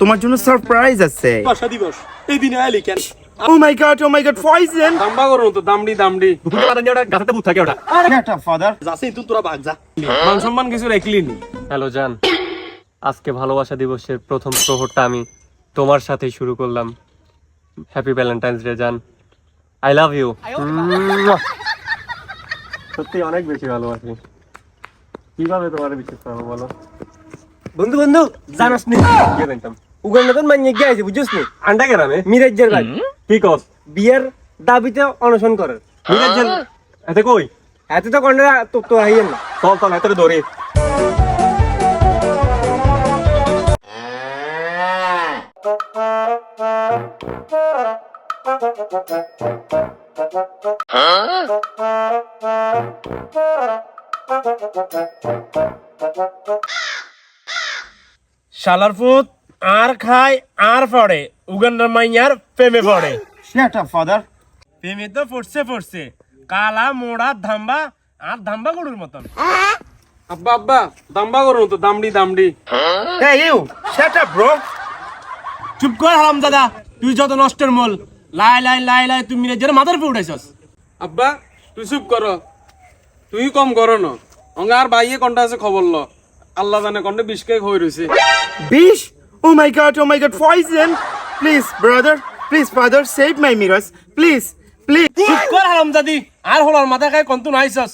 তোমার জন্য সারপ্রাইজ আছে। ভাষা দিবস। এই দিনে আইলি কেন? ও my god oh my god poison দাম্বা করো তো দামড়ি দামড়ি। ওটা গাছাতে ভূত থাকে ওটা। গেট আপ ফাদার যাচ্ছে তুই তোরা ভাগ যা। মান সম্মান কিছু রাখলি নি? হ্যালো জান। আজকে ভালোবাসা দিবসের প্রথম প্রহরটা আমি তোমার সাথেই শুরু করলাম। হ্যাপি ভ্যালেন্টাইন্স ডে জান। আই লাভ ইউ সত্যি অনেক বেশি ভালোবাসি। কীভাবে তোমার বিশ্বাস করব বলো? বন্ধু বন্ধু জানাস নি? কে জানতাম? উগান্ডাতন মাইনে গিয়ে আছে বুঝছিস নি? আন্ডা গ্রামে। মিরাজের ভাই। কি কস? বিয়ের দাবিতে অনশন করে। মিরাজের এতে কই? এত তো কন্যা তো তো হাইয়েন না। চল চল এত ধরে। শালার ফুত আর খায় আর পড়ে উগান্ডার মাইয়ার প্রেমে পড়ে। আপ ফাদার প্রেমে তো পড়ছে পড়ছে। কালা মোড়া ধাম্বা আর ধাম্বা গরুর মতন। আব্বা আব্বা দাম্বা করো তো দামড়ি দামড়ি। Hey you shut up bro চুপ কর হারাম দাদা তুই যত নষ্টের মূল লাই লাই লাই লাই তুই মিরাজের মাথার পে উঠাইছস। আব্বা তুই চুপ কর। তুই কম করো না। অঙ্গে আর বাইয়ে কন্টা আছে খবর ল। আল্লাহ জানে কন্টে বিশ কেক হয়ে রয়েছে বিশ? ও my god oh my god poison please brother please father save my মিরাস please please চুপ কর হারাম দাদি আর হলার মাথা খায় কন্তু নাইছস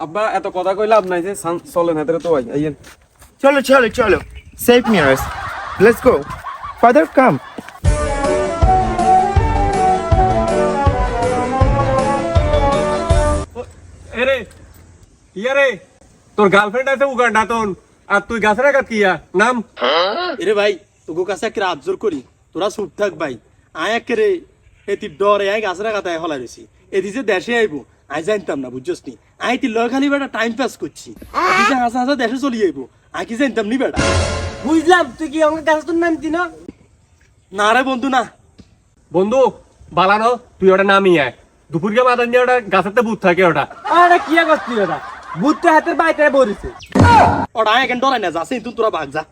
আব্বা এত কথা কই লাভ নাই যে সান- চলেন হাতে তো আই আইয়েন। চলো চলো চলো। সেভ মিরাস লেটস গো ফাদার কাম এরে ইয়া রে তোর গার্লফ্রেন্ড আছে উগান্ডা তোন আর তুই গাছের আঘাত কিয়া নাম? এরে ভাই তোকে কাছে একটা আবজোর করি। তোরা চুপ থাক ভাই। আয় একেরে এতি ডরে আয় গাছের কাছে হলাই রয়েছি। এদি যে দেশে আইবো। আই জানতাম না বুঝছস নি? আই তি লয় খালি বেটা টাইম পাস করছি। যে হাসা হাসা দেশে চলি আইবো। আই কি জানতাম নি বেটা? বুঝলাম তুই কি আমাকে গাছ তোর নামতি না না রে বন্ধু না। বন্ধু বালানো তুই ওটা নামি আয়। দুপুরকে মাথা নিয়ে ওটা গাছেতে ভূত থাকে ওটা। আরে কি করছি ওটা? বুদ্ধ হাতের বাইতে ওটা কেন ডরাই না যাচ্ছে তুই তোরা ভাগ যা।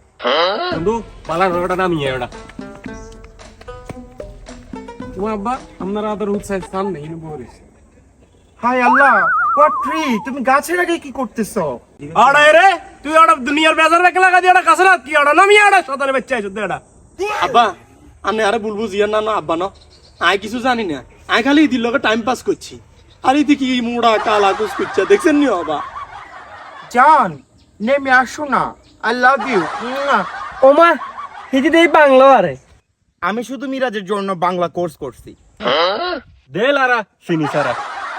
বন্ধু ওটা নামি ওটা ও আব্বা আপনারা আদর উৎসাহ স্থান নেই বলিস হাই আল্লাহ তুমি গাছের আগে কি করতেছো? রে তুই ওটা দুনিয়ার বেজার রেখে লাগা দিয়ে ওটা কাছে কি ওটা নামি আড়া সদারে বাচ্চা আইছ এটা আব্বা আমি আরে বুলবু জিয়ার নাম না আব্বা ন। আই কিছু জানি না। আই খালি দিল লগে টাইম পাস করছি। আর এই কি মুড়া কালা কুস করছে দেখছেন নি বাবা জান নেমে আসো না। আই লাভ ইউ ওমা হিজি দেই বাংলা আরে। আমি শুধু মিরাজের জন্য বাংলা কোর্স করছি। দে লারা চিনি সারা।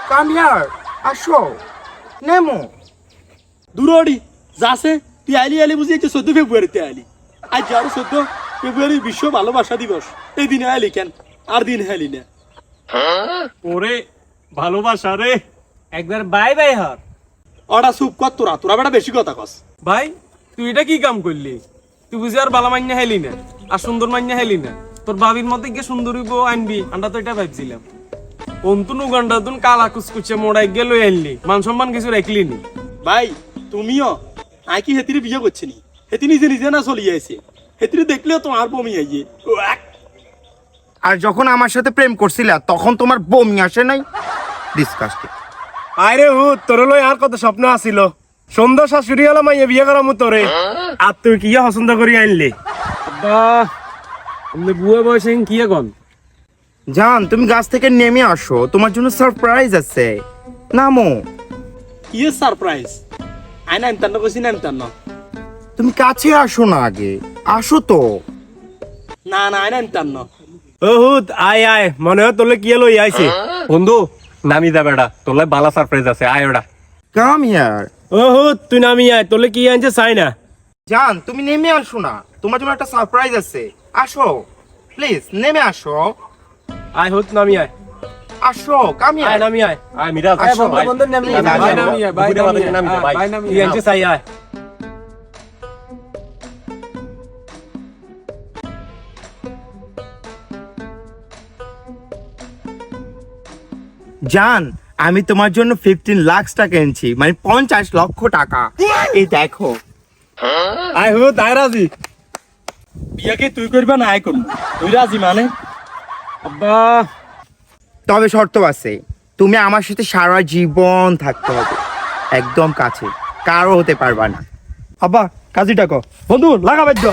কাম হিয়ার আসো। নেমো। দূরড়ি যাছে তুই আইলি আইলি বুঝি যে চোদ্দ ফেব্রুয়ারিতে আইলি। আজ আরও চোদ্দ ফেব্রুয়ারি বিশ্ব ভালোবাসা দিবস। এই দিনে আইলি কেন? আর দিন আইলি না। ওরে ভালোবাসা রে। একবার বাই বাই হর। ওটা চুপ কর তোরা তোরা বেটা বেশি কথা কস। ভাই তুই এটা কি কাম করলি? তুই বুঝি আর বালা মান্যা হেলি না আর সুন্দর মান্যা হেলি না। তোর বাবির মতে গিয়ে সুন্দরী বউ আনবি আমরা তো এটা ভাবছিলাম। অন্তুন উগান্ডা তুন কালা কুচকুচে মোড়াই গিয়ে লই আনলি মান সম্মান কিছু রাখলি নি। ভাই তুমিও আই কি হেতিরে বিয়ে করছে নি হেতি নিজে নিজে না চলিয়ে আছে হেতিরে দেখলেও তোমার বমি আইয়ে। আর যখন আমার সাথে প্রেম করছিলা তখন তোমার বমি আসে নাই? ডিসকাস্টিং আরে হু তোর লই আর কত স্বপ্ন আছিল। সুন্দর শাশুড়ি হলো মাইয়ে বিয়ে করামু তোরে আর তুই কি পছন্দ করি আনলি আপনি বুয়া বয়সে কি এখন? জান তুমি গাছ থেকে নেমে আসো। তোমার জন্য সারপ্রাইজ আছে। নামো। কি সারপ্রাইজ আই নাম তান্ন কইছি নাম তান্ন তুমি কাছে আসো না আগে। আসো তো। না না আই নাম তান্ন ও হুত আয় আয় মনে হয় তোলে কি লই আইছে। বন্ধু নামি যা বেড়া তোর বালা সারপ্রাইজ আছে আয় ওটা কাম ইয়ার। ও হুত তুই নামি আয় তোলে কি আনছে চাই না। জান তুমি নেমে আসো না। তোমার জন্য একটা সারপ্রাইজ আছে। আসো প্লিজ নেমে আসো। আয় হোত নামি আয়। আসো কামি আয় নামি আয়। আয় মিরাজ আয়। বন্ধু, নামি আয়, নামি আয়, ভাই, নামি আয়, নামি আয়, ভাই। ভাই, নামি আনছে চাই আয়। জান আমি তোমার জন্য ফিফটিন লাখ টাকা এনেছি মানে পঞ্চাশ লক্ষ টাকা। এই দেখো। আয় হুত আয় রাজি। বিয়াকে তুই করবা না আয় করব। তুই রাজি মানে? আব্বা। তবে শর্ত আছে তুমি আমার সাথে সারা জীবন থাকতে হবে একদম কাছে। কারও হতে পারবা না। আব্বা কাজী ডাকো বন্ধু লাগা বাদ্য